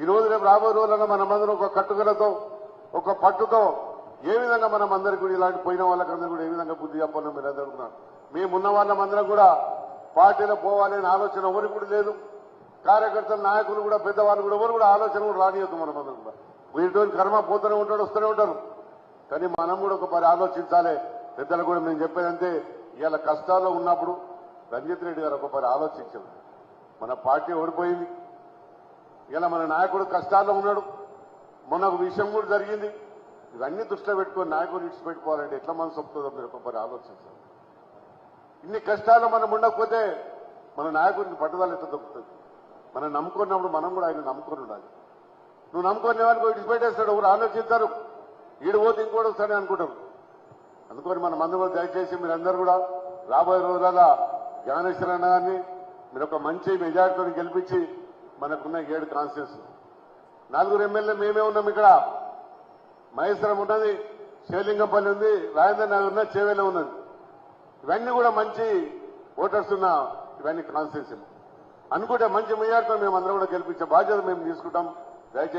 ఈ రోజు రేపు రాబోయే రోజులలో మనమందరం ఒక కట్టుదలతో ఒక పట్టుతో ఏ విధంగా మనం అందరికీ కూడా ఇలాంటి పోయిన వాళ్ళకందరూ కూడా ఏ విధంగా బుద్ధి చెప్పాలని మీరు అందరూ అనుకున్నారు మేమున్న వాళ్ళమందరం కూడా పార్టీలో పోవాలనే ఆలోచన ఎవరికి కూడా లేదు. కార్యకర్తలు నాయకులు కూడా పెద్దవాళ్ళు కూడా ఎవరు కూడా ఆలోచన కూడా రానియద్దు మనం అందరం కూడా. వీటితో కర్మ పోతూనే ఉంటాడు వస్తూనే ఉంటారు కానీ మనం కూడా ఒక పరి ఆలోచించాలి. పెద్దలు కూడా మేము చెప్పేదంటే ఇవాళ కష్టాల్లో ఉన్నప్పుడు రంజిత్ రెడ్డి గారు ఒక పరి ఆలోచించారు. మన పార్టీ ఓడిపోయింది. ఇలా మన నాయకుడు కష్టాల్లో ఉన్నాడు. మొన్న ఒక విషయం కూడా జరిగింది. ఇవన్నీ దృష్టిలో పెట్టుకొని నాయకుడు ఇచ్చి పెట్టుకోవాలంటే ఎట్లా మనసు వస్తుందో మీరు ఒక ఆలోచించాలి ఇన్ని కష్టాలు మనం ఉండకపోతే మన నాయకుడిని పట్టుదల ఎట్లా దొరుకుతుంది? మనం నమ్ముకున్నప్పుడు మనం కూడా ఆయన నమ్ముకొని ఉండాలి. నువ్వు నమ్ముకొని వాడికి విడిచిపెట్టేస్తాడు ఎవరు ఆలోచిస్తారు ఈడు పోతే ఇంకోటి వస్తాడని అనుకుంటారు. అందుకని మనం అందరూ దయచేసి మీరందరూ కూడా రాబోయే రోజుల జ్ఞానేశ్వర అన్న గారిని మీరు ఒక మంచి మెజార్టీతో గెలిపించి మనకున్న ఏడు కాన్స్టిట్యూన్స్. నలుగురు ఎమ్మెల్యే మేమే ఉన్నాం ఇక్కడ. మహేశ్వరం ఉన్నది శివలింగంపల్లి ఉంది రాజేంద్ర నగర్ ఉన్నది చేవేలో ఉన్నది. ఇవన్నీ కూడా మంచి ఓటర్స్ ఉన్న ఇవన్నీ కాన్స్టిట్యూన్సీ అనుకుంటే మంచి మెజార్టీతో మేము అందరం కూడా గెలిపించే బాధ్యత మేము తీసుకుంటాం. దయచేసి